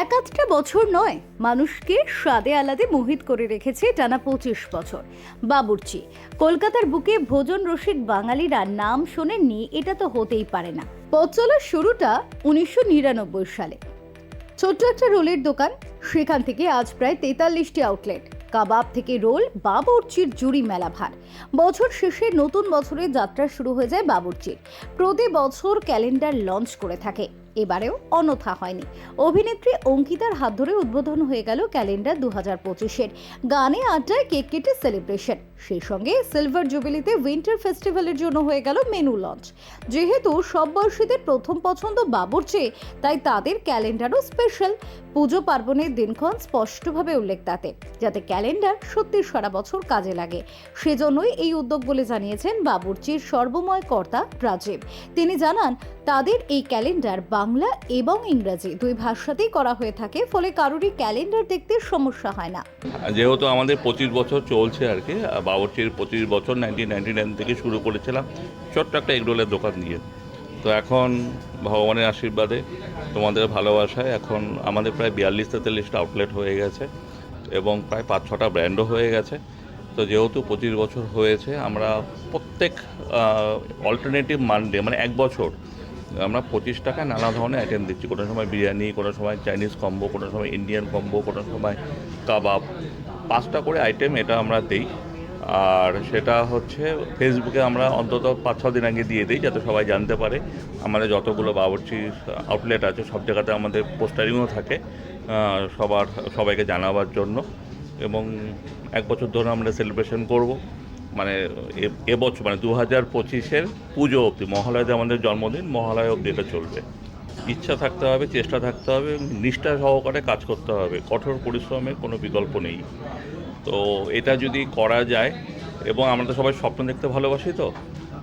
এক আধটা বছর নয়, মানুষকে স্বাদে আলাদে মোহিত করে রেখেছে টানা পঁচিশ বছর। বাবুর্চি, কলকাতার বুকে ভোজন রসিক বাঙালিরা নাম শোনেননি, এটা তো হতেই পারে না। পথ চলার শুরুটা উনিশশো নিরানব্বই সালে। ছোট্ট একটা রোলের দোকান, সেখান থেকে আজ প্রায় তেতাল্লিশটি আউটলেট, কাবাব থেকে রোল, বাবুর্চির জুড়ি মেলা ভার। বছর শেষে নতুন বছরের যাত্রা শুরু হয়ে যায় বাবুর্চির। প্রতি বছর ক্যালেন্ডার লঞ্চ করে থাকে। এবারেও অনথা হয়নি। অভিনেত্রী অঙ্কিতার হাত ধরে উদ্বোধন হয়ে গেল ক্যালেন্ডার দু হাজার পঁচিশের। গানে আড্ডায় কেক কেটে সেলিব্রেশন। সেই সঙ্গে সিলভার জুবিলিতে উইন্টার ফেস্টিভ্যালের জন্য হয়ে গেল মেনু লঞ্চ। যেহেতু সব বয়সীদের প্রথম পছন্দ বাবুর্চি তাই তাদের ক্যালেন্ডারও স্পেশাল। পুজো পার্বণের দিনক্ষণ স্পষ্টভাবে উল্লেখ তাতে, যাতে ক্যালেন্ডার সত্যি সারা বছর কাজে লাগে। সেজন্যই এই উদ্যোগ বলে জানিয়েছেন বাবুর্চির সর্বময় কর্তা রাজীব। তিনি জানান, তাদের এই ক্যালেন্ডার বাংলা এবং ইংরাজি দুই ভাষাতেই করা হয়ে থাকে, ফলে কারোরই ক্যালেন্ডার দেখতে সমস্যা হয় না। যেহেতু আমাদের পঁচিশ বছর চলছে আর কি বাবরচির পঁচিশ বছর নাইনটিন নাইনটি নাইন থেকে শুরু করেছিলাম, ছোট্ট একটা এগরোলের দোকান দিয়ে। তো এখন ভগবানের আশীর্বাদে তোমাদের ভালোবাসায় এখন আমাদের প্রায় বিয়াল্লিশ তেতাল্লিশটা আউটলেট হয়ে গেছে এবং প্রায় পাঁচ ছটা ব্র্যান্ডও হয়ে গেছে। তো যেহেতু পঁচিশ বছর হয়েছে, আমরা প্রত্যেক অল্টারনেটিভ মানডে মানে এক বছর আমরা পঁচিশ টাকায় নানা ধরনের আইটেম দিচ্ছি। কোনো সময় বিরিয়ানি, কোনো সময় চাইনিজ কম্বো কোনো সময় ইন্ডিয়ান কম্বো কোনো সময় কাবাব পাঁচটা করে আইটেম এটা আমরা দিই। আর সেটা হচ্ছে ফেসবুকে আমরা অন্তত পাঁচ ছ দিন আগে দিয়ে দিই, যাতে সবাই জানতে পারে। আমাদের যতগুলো বাবরচি আউটলেট আছে, সব জায়গাতে আমাদের পোস্টারিংও থাকে সবার, সবাইকে জানাবার জন্য। এবং এক বছর ধরে আমরা সেলিব্রেশন করব। মানে এবছর মানে দু হাজার পঁচিশের পুজো অবধি মহালয়াতে আমাদের জন্মদিন, মহালয়া অবধি এটা চলবে। ইচ্ছা থাকতে হবে, চেষ্টা থাকতে হবে, নিষ্ঠা সহকারে কাজ করতে হবে, কঠোর পরিশ্রমের কোনো বিকল্প নেই। তো এটা যদি করা যায়, এবং আমরা তো সবাই স্বপ্ন দেখতে ভালোবাসি তো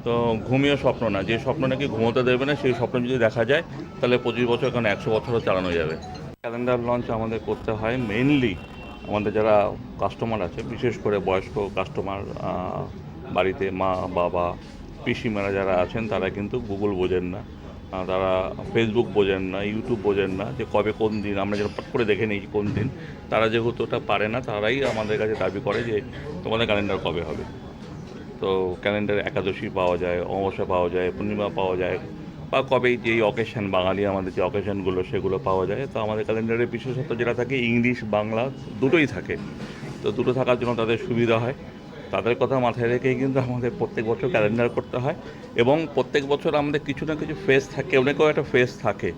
তো ঘুমিয়ে স্বপ্ন না, যে স্বপ্ন নাকি ঘুমোতে দেবে না, সেই স্বপ্ন যদি দেখা যায়, তাহলে পঁচিশ বছর কেন, একশো বছরও চালানো যাবে। ক্যালেন্ডার লঞ্চ আমাদের করতে হয় মেইনলি আমাদের যারা কাস্টমার আছে, বিশেষ করে বয়স্ক কাস্টমার বাড়িতে মা, বাবা, পিসিমারা যারা আছেন, তারা কিন্তু গুগল বোঝেন না। তারা ফেসবুক বোঝেন না ইউটিউব বোঝেন না যে কবে কোন দিন, আমরা যেন পট করে দেখে নিই কোন দিন। তারা যেহেতু ওটা পারে না, তারাই আমাদের কাছে দাবি করে যে তোমাদের ক্যালেন্ডার কবে হবে। তো ক্যালেন্ডারে একাদশী পাওয়া যায়, অমাবস্যা পাওয়া যায়, পূর্ণিমা পাওয়া যায় বা কবে যেই অকেশন বাঙালি আমাদের যে অকেশনগুলো সেগুলো পাওয়া যায়। তো আমাদের ক্যালেন্ডারে বিশেষত যেটা থাকে, ইংলিশ, বাংলা দুটোই থাকে। তো দুটো থাকার জন্য তাদের সুবিধা হয়। তাদের কথা মাথায় রেখেই কিন্তু আমাদের প্রত্যেক বছর ক্যালেন্ডার করতে হয়। এবং প্রত্যেক বছর আমাদের কিছু না কিছু ফেস থাকে অনেকেও একটা ফেস থাকে।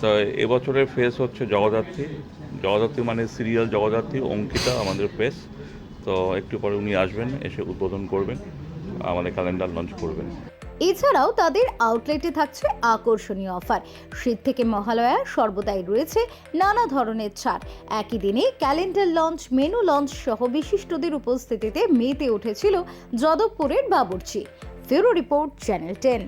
তো এবছরের ফেস হচ্ছে জগদ্ধাত্রী। জগদ্ধাত্রী মানে সিরিয়াল জগদ্ধাত্রী, অঙ্কিতা আমাদের ফেস তো একটু পরে উনি আসবেন, এসে উদ্বোধন করবেন, আমাদের ক্যালেন্ডার লঞ্চ করবেন। এছাড়াও তাদের আউটলেটে থাকছে আকর্ষণীয় অফার শীত থেকে মহালয়া সর্বদাই রয়েছে নানা ধরনের ছাড়। একই দিনে ক্যালেন্ডার লঞ্চ মেনু লঞ্চ সহ বিশিষ্টদের উপস্থিতিতে মেতে উঠেছিল যাদবপুরের বাবুর্চি। ফেরো রিপোর্ট চ্যানেল টেন।